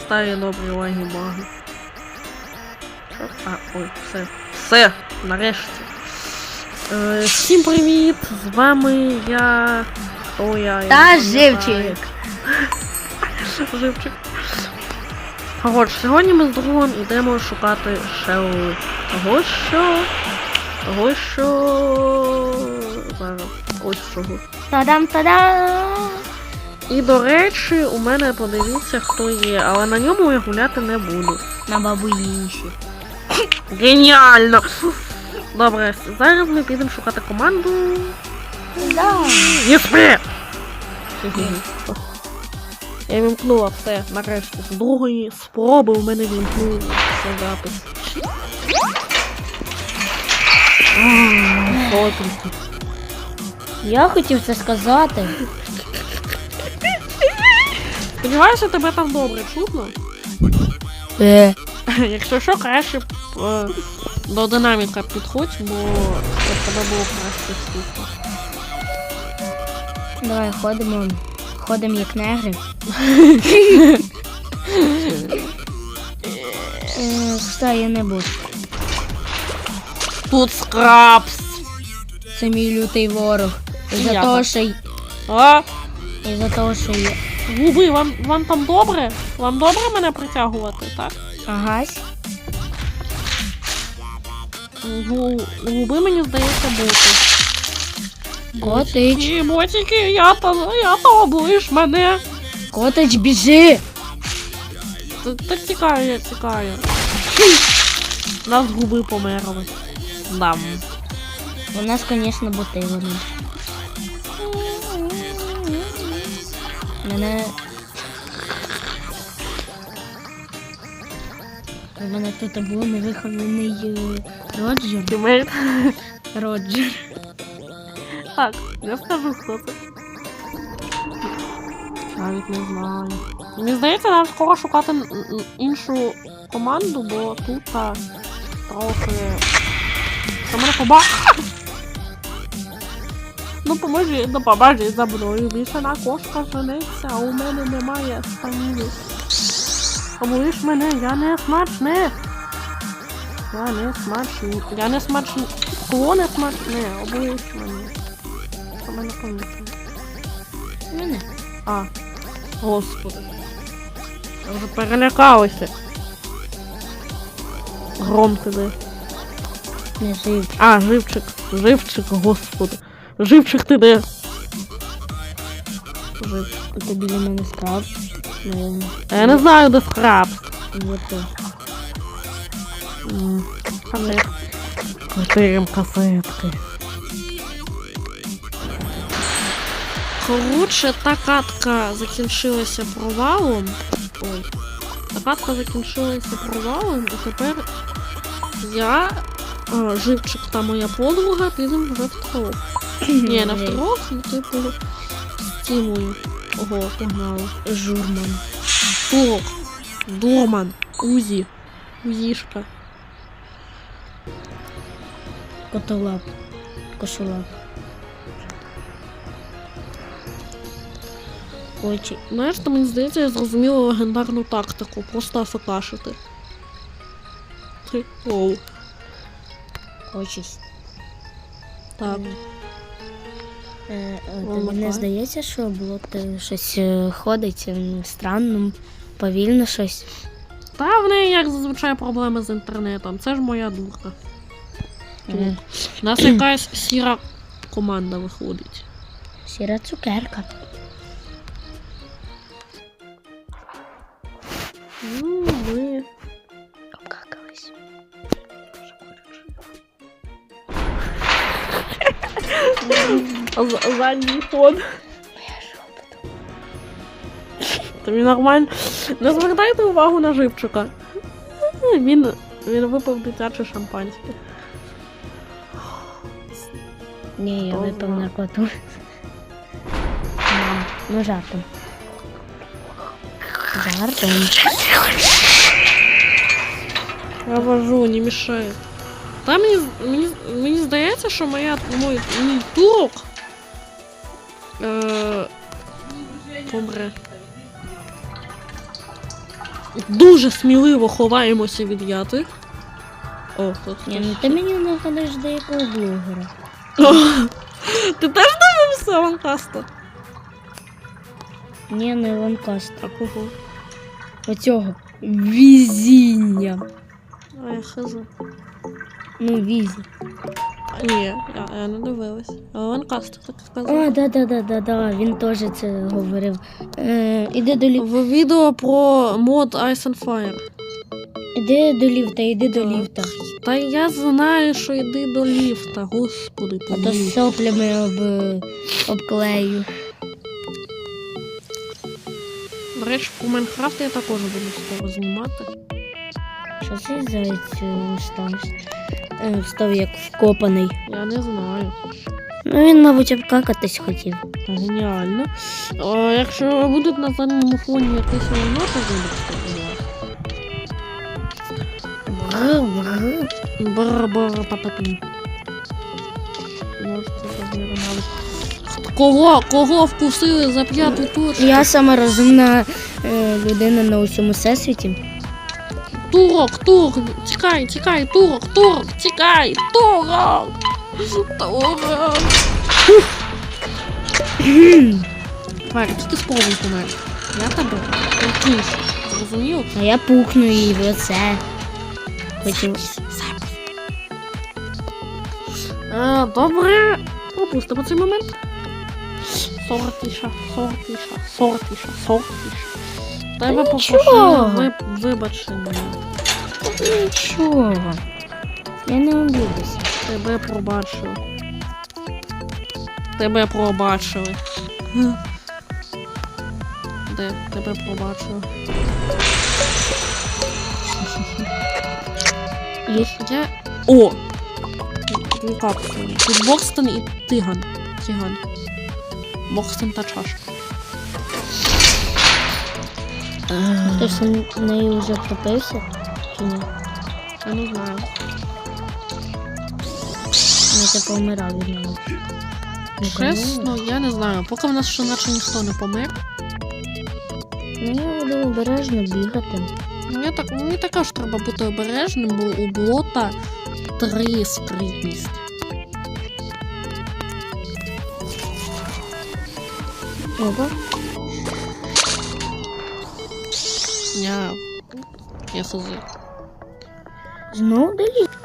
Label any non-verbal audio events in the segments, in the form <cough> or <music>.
Старі добрі лаги маги. Що? А, ой, все. Все, нарешті. Е, всім привіт! З вами я. Хто я? Та живчик. <laughs> Живчик. Коротше, сьогодні ми з другом йдемо шукати Шелли. Того що. Зараз. Ось чого. Та-дам, та-дам! І до речі, у мене подивіться, хто є, але на ньому я гуляти не буду. На бабуїнші. Геніально! Добре, зараз ми підемо шукати команду. Да. Не спи! Я вімкнула все, нарешті. З другої спроби у мене вімкнувся запис. Я хотів це сказати. Сподіваюся, тебе там добре чутно. Е. Якщо що, краще б, е, до динаміка підходь, бо щоб тебе було краще чутно. Давай ходимо. Ходимо як негри. <laughs> Е, я не буду. Тут скрабс! Це мій лютий ворог. І за того, що А? і за того, що я. Губи, вам, вам там добре? Вам добре мене притягувати, так? Агась. Гу, губи, мені здається, бути. Котич. Ні, ботики, я то, я то облиш мене. Котич, біжи! Так тікаю, я тікаю. Нас губи померли. Дам. У нас, звісно, боти вони. Мене. У мене тут був невихований е, Роджер. Тімейт. Роджер. Так, я скажу, хто це. Навіть не знаю. Мені здається, нам скоро шукати іншу команду, бо тут трохи. Мене поба. Ну поможи, ну побажи за мною. Більше кошка женеться, а у мене немає стаміни. Облиш мене, я не смачне. Я не смачний. Я не смачний. Хто не смачне? Облиш мене. Що мене помітили? Мене. А, господи. Я вже перелякалася. Гром тебе. Не жив. А, живчик. Живчик, господи. Живчик ти де? Живчик. Це біля мене скраб. Я не знаю, де скраб. Вот то. Касет. Касетки. Коротше, та катка закінчилася провалом. Ой. Та катка закінчилася провалом, і тепер я, а, живчик та моя подруга, підемо вже втрьох. <clears throat> Ні, не втрьох, ну типу з. Ого, погнали. Журман. Турок. Дорман. Узі. Узішка. Котолап. Кошулап. Очі. Знаєш, то мені здається, я зрозуміла легендарну тактику. Просто афекашити. Оу. Очі. Так. Не здається, що було щось е, ходить странно, повільно щось. Та в неї, як зазвичай, проблеми з інтернетом. Це ж моя дурка. У нас якась сіра команда виходить. Сіра цукерка. З- Задній ход. Тобі нормально. Не звертайте увагу на живчика. Він, він випив дитяче шампанське. Ні, я випив наркоту. Ну, жартом. Жартом. Я вожу, не мешает. Та мені, мені, мені здається, що моя мой, мій турок е, помре. Дуже сміливо ховаємося від яти. О, тут Ні, ну ти мені нагадаєш деякого блогера. Ти теж дивився Ланкаста? Ні, не ланкаст. А кого? Оцього. Візіння. А я хз. Ну, візі. Ні, я, я не дивилась. А Ланкаста так сказав. А, да, да, да, да, да. Він теж це говорив. Е, іди до ліфта. В відео про мод Ice and Fire. Іди до ліфта, іди до ліфта. Та я знаю, що йди до ліфта, господи, А то помилуй. соплями об, обклею. До речі, про Майнкрафт я також буду скоро знімати. Що це заяць е, став? Е, Став як вкопаний. Я не знаю. Ну він, мабуть, обкакатись хотів. Геніально. А, якщо будуть на задньому фоні якісь воно, то вибачте, розмірювати. Кого? Кого вкусили за п'яту точку? Я сама розумна е, людина на усьому всесвіті. Турок, турок, тікай, тікай, турок, турок, тікай, турок! Турок! Тварь, ти спробуй помер. Я тебе прикінчу. Зрозумів? А я пухну її в лице. Хотів. Е, добре. Пропустимо цей момент. Сортіша, сортіша, сортіша, сортіша. Тебе виб- вибачення. Нічого. Я не обідуся. Тебе пробачили. Тебе пробачили. Де? Тебе пробачили. Є. Я... О! Дві капсули. Тут Бокстон і Тиган. Тиган. Бокстон та чашка. Ти ж в неї вже втопився? Чи ні? Я не знаю. Ну, ти помирав від неї. Ну, Чесно, я не знаю. Поки в нас ще наче ніхто не помер. Ну, я буду обережно бігати. Мені, так, мені також треба бути обережним, бо у блота три спритність. Ого. Я. Я хз. Знову до ліфта.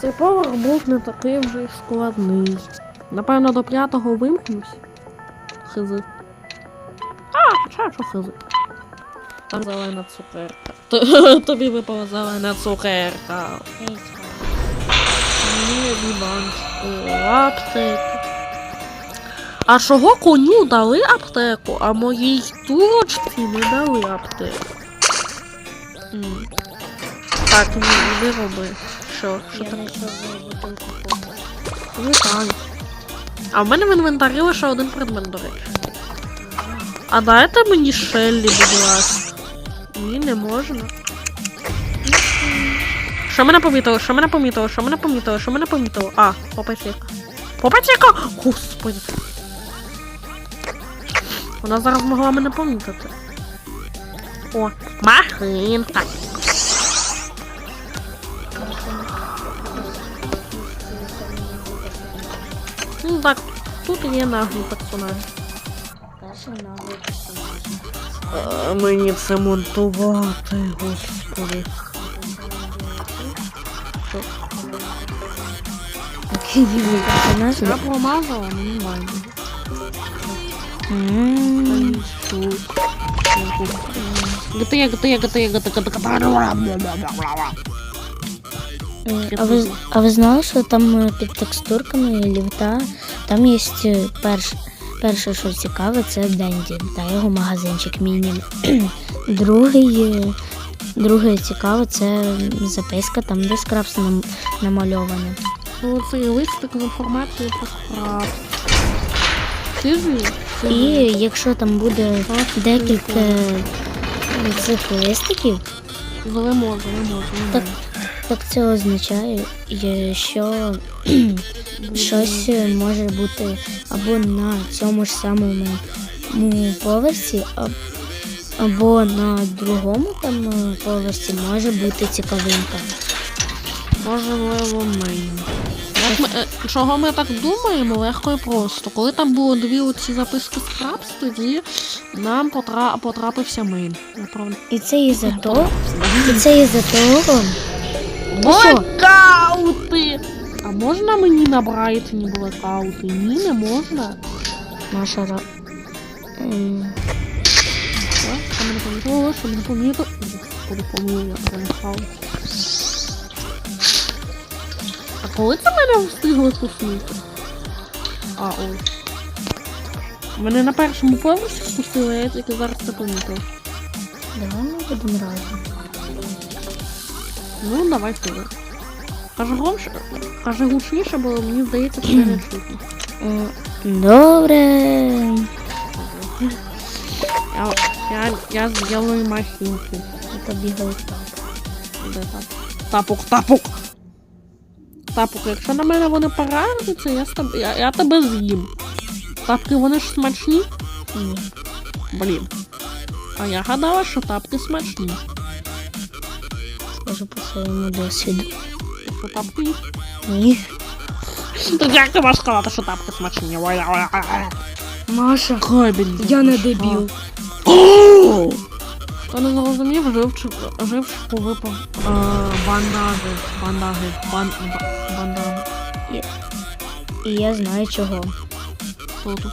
Цей поверх був не такий вже складний. Напевно, до п'ятого вимкнусь. Хз. А, хоча що хз. Там зелена цукерка. <laughs> Тобі випала зелена цукерка. Ні, Іван. Аптека. А чого коню дали аптеку, а моїй турочці не дали аптеку? М. Так, ні, іди роби. Що? Що Я кофе. Вітаю. А в мене в інвентарі лише один предмет, до речі. А дайте мені Шеллі, будь ласка. Ні, не можна. Що мене помітило? Що мене помітило? Що мене помітило? Що мене помітило? А, попатіка. Попатіка! Господи. Вона зараз могла мене помітити. О, махинка. Ну так, тут є наглі персонажі. Перший наглий персонаж. Мені це монтувати, господи. Такий дивний персонаж. Я промазала, мені байдуже. М. Гатия, гатия, гатия, гатия, гатия. Е, А ви, а ви знали, що там е, під текстурками ліфта, там є е, перш, перше, що цікаве, це Денді та його магазинчик міні. <clears throat> Другий, е, друге цікаве, це записка, там де скрабс нам, намальоване. Ну, цей листик з інформацією про ж І якщо там буде декілька цих листиків, Залимо, залимо, Так. залимо. так це означає, що <clears throat> щось може бути або на цьому ж самому поверсі, або на другому там е, поверсі може бути цікавинка. Можливо, мейн. Як ми, е, чого ми так думаємо, легко і просто. Коли там було дві оці записки з крабс, тоді нам потра... потрапився мейн. І це із-за того, і це із-за того. Блекаути! А можна мені на Брайтоні блекаути? Ні, не можна. Наша ра... Що? Що мене помітило, що мене помітило. Господи, помилуй, я. А коли це мене встигли куснути? А, ой. Мене на першому поверсі спустили, а я тільки зараз це помітив. Давай ми будемо разом. Ну, давай ти. Каже громше, каже гучніше, бо мені здається, це не чутно. Добре. Я, я, я. Це бігає так. Де тапок? Тапок, тапок! Тапок, якщо на мене вони поражуться, я, з я, я тебе з'їм. Тапки вони ж смачні? Ні. Блін. А я гадала, що тапки смачні. Скажу по своєму досвіду. Що тапки їх? Ні. Як ти можеш сказати, що тапки смачні? Маша, Кабель. я не дебіл. Хто не зрозумів, живчик, живчику випав е, бандаги, бандаги, бан, ба- бандаги. І я знаю чого. Хто тут?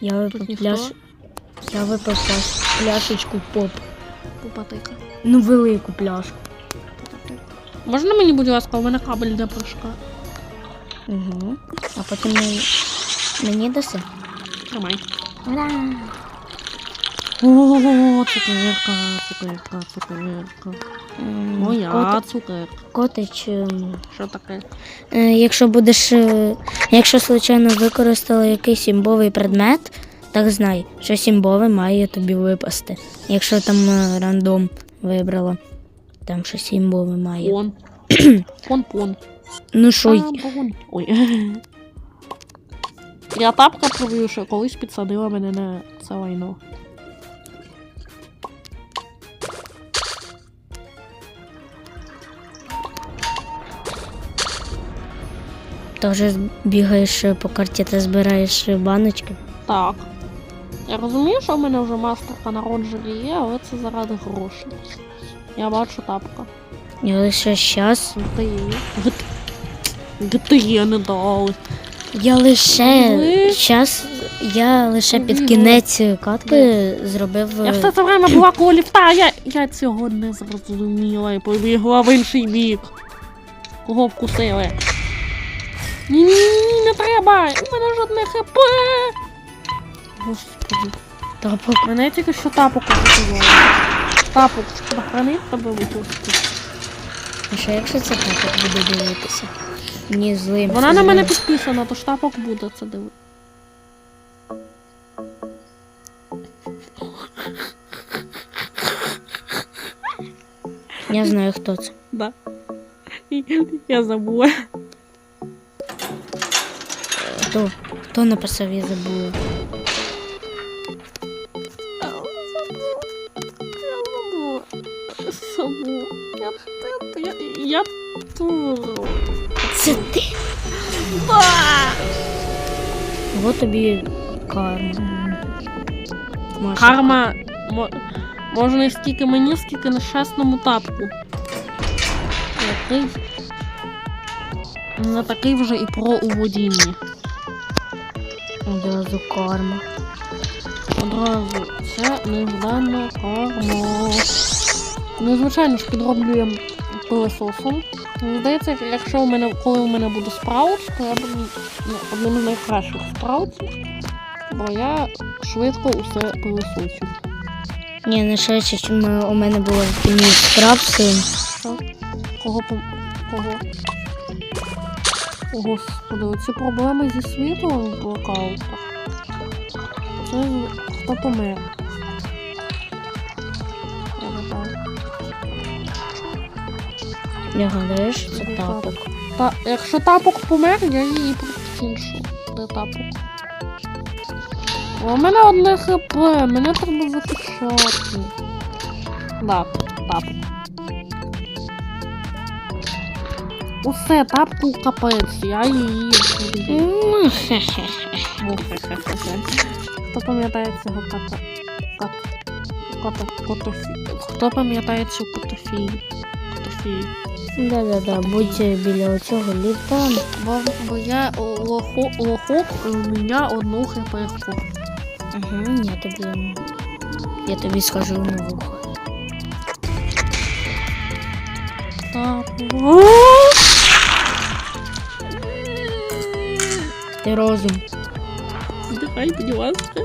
Я випив ніхто? пляш... Я випив пляш... пляшечку поп. Пупатика. Ну, велику пляшку. Можна мені, будь ласка, у мене кабель для прыжка. Угу. А потім мені, мені даси. Тримай. Ура! О, цукерка, цукерка, цукерка. Моя Коти... цукерка. Котич, ем, Що таке? е, якщо будеш, е, якщо случайно використала якийсь імбовий предмет, так знай, що імбове має тобі випасти. Якщо там е, рандом вибрала, там щось імбове має. Пон. <clears throat> Пон-пон. Ну що, Ой. Я тапка пробую, що колись підсадила мене на це лайно. теж бігаєш по карті та збираєш баночки. Так. Я розумію, що в мене вже мастерка народження є, але це заради грошей. Я бачу тапка. І лише щас. Де її? ГТЄ не дали. Я лише Ви? щас, я лише під кінець катки зробив. Я все це время була <clears throat> коло ліфта, а я, я цього не зрозуміла і побігла в інший бік. Кого вкусили? Ні, ні, ні, не треба! У мене жодне хп. Господи. Тапок. Мене тільки що тапок вбиває. Тапок, нахранить тебе випустити. А що якщо це тапок буде дивитися? Ні, злим. Вона на мене підписана, то ж тапок буде це дивитися. Я знаю, хто це. Да. Я забула. Хто? Хто написав, я. Забула. Я, я. Це ти. Вот тобі карма. Маша. Карма мо- може не стільки мені, скільки нещасному тапку. Який не такий вже і про у водінні. Одразу карма. Одразу це неждана карма. Ну, звичайно ж, підроблюємо пилососом. Мені здається, якщо у мене, коли у мене буде спраут, то я буду ну, одним з найкращих спраутів, бо я швидко усе пилососю. Ні, не швидше, чим у мене було в тіні Кого. Кого? Господи, оці проблеми зі світлом в блокаутах. Це хто помер? Гадаю, що це тапок. Та, якщо тапок помер, я її прикінчу. Де тапок? У мене одне хп, мене треба захищати. Да, тапок. Усе, тапку капець, я її. Хе-хе. <laughs> Хто пам'ятає цього кота? Кот. Кота. Котофі. Хто пам'ятає цю котофію? Котофію. Да-да-да, будь біля оцього ліфта. Бо, бо я лохо, лохок, у мене одну хпшку. Ага, я тобі. Я тобі скажу на вухо. Так. Ти розум. Здихай, будь ласка.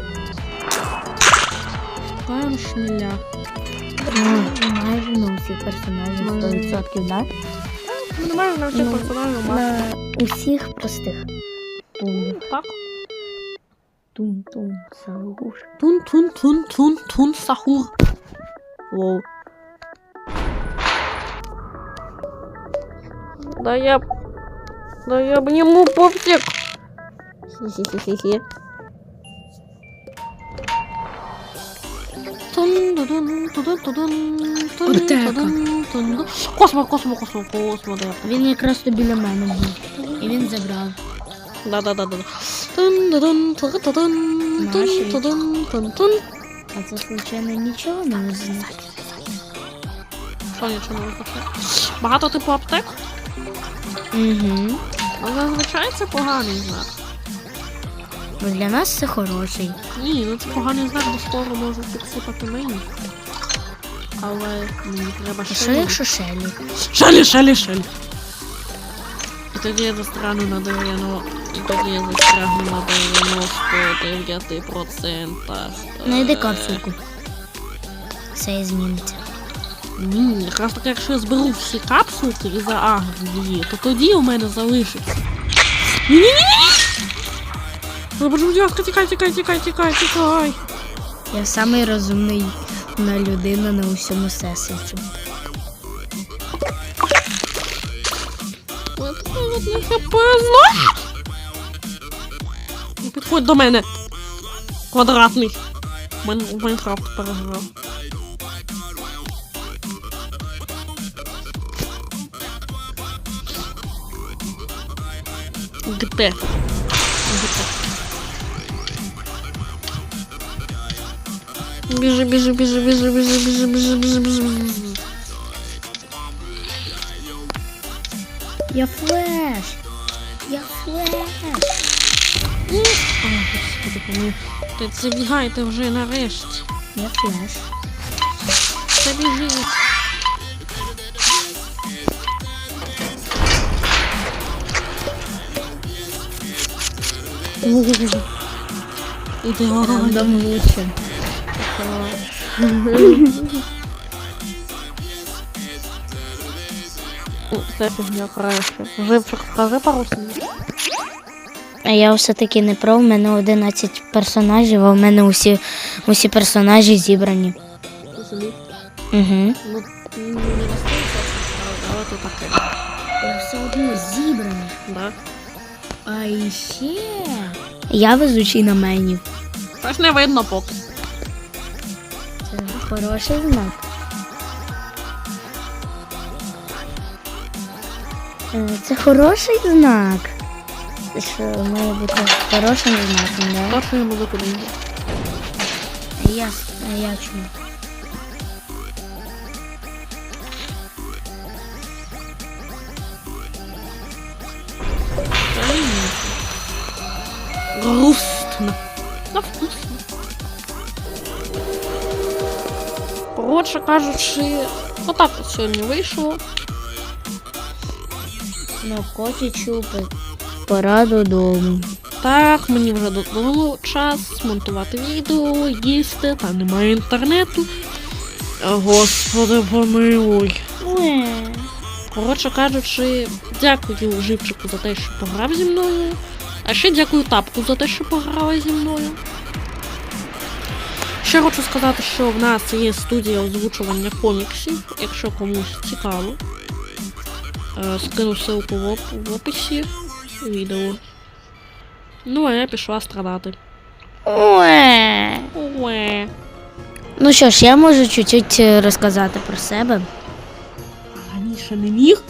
Шукаємо шміля. майже на усіх персонажів 100%, так? Ну, майже на всіх ну, персонажів майже. На усіх простих. Так. Тун-тун, сахур. Тун-тун-тун-тун-тун, сахур. Воу. Да я... Да я обниму пупсик. Хи-хи-хи-хи-хи. Космо, космо, космо, космо, де. Він якраз то біля мене був. І він забрав. Да, да, да, да. А це, звичайно, нічого не означає. Що нічого не? Багато типу аптек? Угу. Але зазвичай це поганий знак. Ну, для нас це хороший. Ні, ну це поганий знак, бо скоро можуть підсипати мені. Але мені треба ще. що якщо Шелі? Шелі, шелі, шелі. І тоді я застряну на 90... І тоді я застрягну на 99%. Найди капсулку. Все і зміниться. Ні, якраз таки, якщо я зберу всі капсулки і заагрю її, то тоді у мене залишиться. Ні-ні-ні! Ну, будь ласка, тікай, тікай, тікай, тікай, тікай. Я самий розумний на людина на усьому всесвіті. Не підходь до мене. Квадратний. Майнкрафт переграв. Где? Где? Біжи, біжи, біжи, біжи, біжи, біжи, біжи, біжи, біжи. Я флеш! Я флеш! О, господи, помилуй. Ти це бігайте вже нарешті. Я флеш. Це біжить. Ідеально. Лучше. Це фігня краще. Живчик, скажи пару слів. А я все-таки не про, в мене 11 персонажів, а в мене усі, усі персонажі зібрані. Угу. Ну, не настільки, але то таке. Я все одно зібраний. Да. А іще. Я везучий на мені. Щось не видно поки. Е, хороший знак. Це хороший знак. Що має бути хорошим знаком, да? Хороший було куди. Ясно, ясно. Грустно. Но вкусно. Коротше кажучи, отак от сьогодні вийшло. Ну, коті чупи. Пора додому. Так, мені вже додому час монтувати відео, їсти, та немає інтернету. Господи, помилуй. Коротше кажучи, дякую Живчику за те, що пограв зі мною. А ще дякую Тапку за те, що пограла зі мною. Ще хочу сказати, що в нас є студія озвучування коміксів, якщо комусь цікаво. Е, скину ссылку в, описі відео. Ну, а я пішла страдати. Уе. Уе. Ну що ж, я можу чуть-чуть е, розказати про себе. Раніше не міг?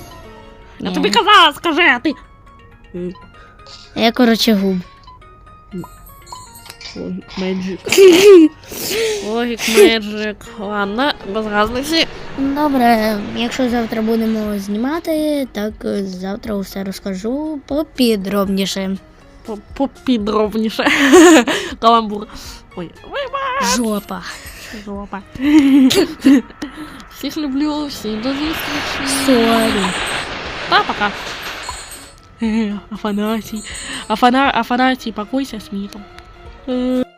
Я Ні. тобі казала, скажи, а ти. Я коротше губ. Логік Меджик. <laughs> Логік Меджик. Ладно, без разниці. Добре, якщо завтра будемо знімати, так завтра усе розкажу попідробніше. Попідробніше. <laughs> Каламбур. Ой, вибач. Жопа. Жопа. <laughs> Всіх люблю, всім до зустрічі. Сорі. Та, пока. Э, Афанасий. Афана... Афанасий, покойся с митом. 嗯。